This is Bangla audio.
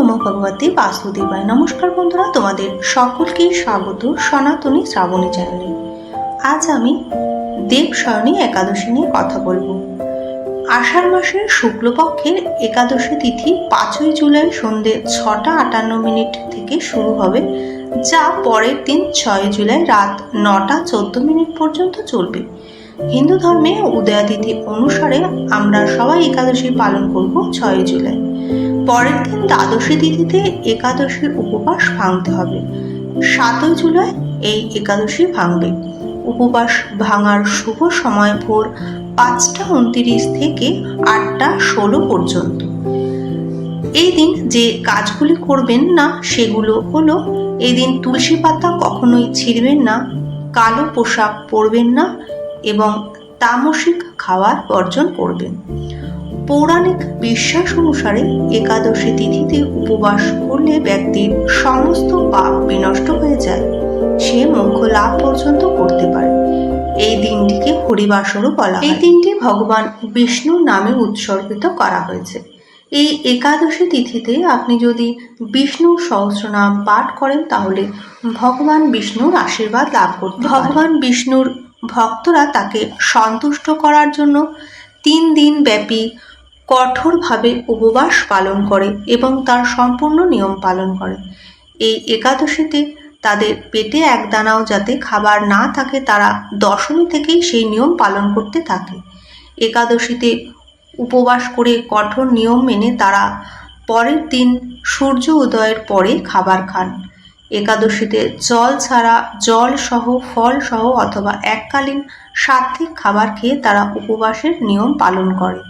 নমো ভগবতী বাসুদেবায়। নমস্কার বন্ধুরা, তোমাদের সকলকেই স্বাগত সনাতনী শ্রাবণী চ্যানেলে। আজ আমি দেবশয়নী একাদশী নিয়ে কথা বলব। আষাঢ় মাসের শুক্লপক্ষের একাদশী তিথি পাঁচই জুলাই সন্ধে ছটা আটান্ন মিনিট থেকে শুরু হবে, যা পরের দিন ছয় জুলাই রাত নটা চোদ্দ মিনিট পর্যন্ত চলবে। হিন্দু ধর্মে উদয়াতিথি অনুসারে আমরা সবাই একাদশী পালন করব ছয় জুলাই। পরের দিন দ্বাদশী তিথিতে একাদশীর উপবাস ভাঙতে হবে। সাতই জুলাই এই একাদশী ভাঙবে। উপবাস ভাঙার শুভ সময় ভোর পাঁচটা উনতিরিশ থেকে আটটা ষোলো পর্যন্ত। এই দিন যে কাজগুলি করবেন না, সেগুলো হলো এই দিন তুলসী পাতা কখনোই ছিঁড়বেন না, কালো পোশাক পরবেন না এবং তামসিক খাওয়ার বর্জন করবেন। পৌরাণিক বিশ্বাস অনুসারে একাদশী তিথিতে উপবাস করলে ব্যক্তির সমস্ত পাপ বিনষ্ট হয়ে যায়। সে মোক্ষ লাভ পর্যন্ত করতে পারে। এই দিনটিকে হরিবাসরও বলা। এই দিনটি ভগবান বিষ্ণুর নামে উৎসর্গিত করা হয়েছে। এই একাদশী তিথিতে আপনি যদি বিষ্ণুর সহস্রনাম পাঠ করেন, তাহলে ভগবান বিষ্ণুর আশীর্বাদ লাভ করতে ভগবান বিষ্ণুর ভক্তরা তাকে সন্তুষ্ট করার জন্য তিন দিন ব্যাপী কঠোরভাবে উপবাস পালন করে এবং তার সম্পূর্ণ নিয়ম পালন করে। এই একাদশীতে তাদের পেটে এক দানাও যাতে খাবার না থাকে, তারা দশমী থেকেই সেই নিয়ম পালন করতে থাকে। একাদশীতে উপবাস করে কঠোর নিয়ম মেনে তারা পরের দিন সূর্য উদয়ের পরে খাবার খান। একাদশীতে জল ছাড়া জল সহ, ফল সহ অথবা এককালীন সাত্ত্বিক খাবার খেয়ে তারা উপবাসের নিয়ম পালন করে।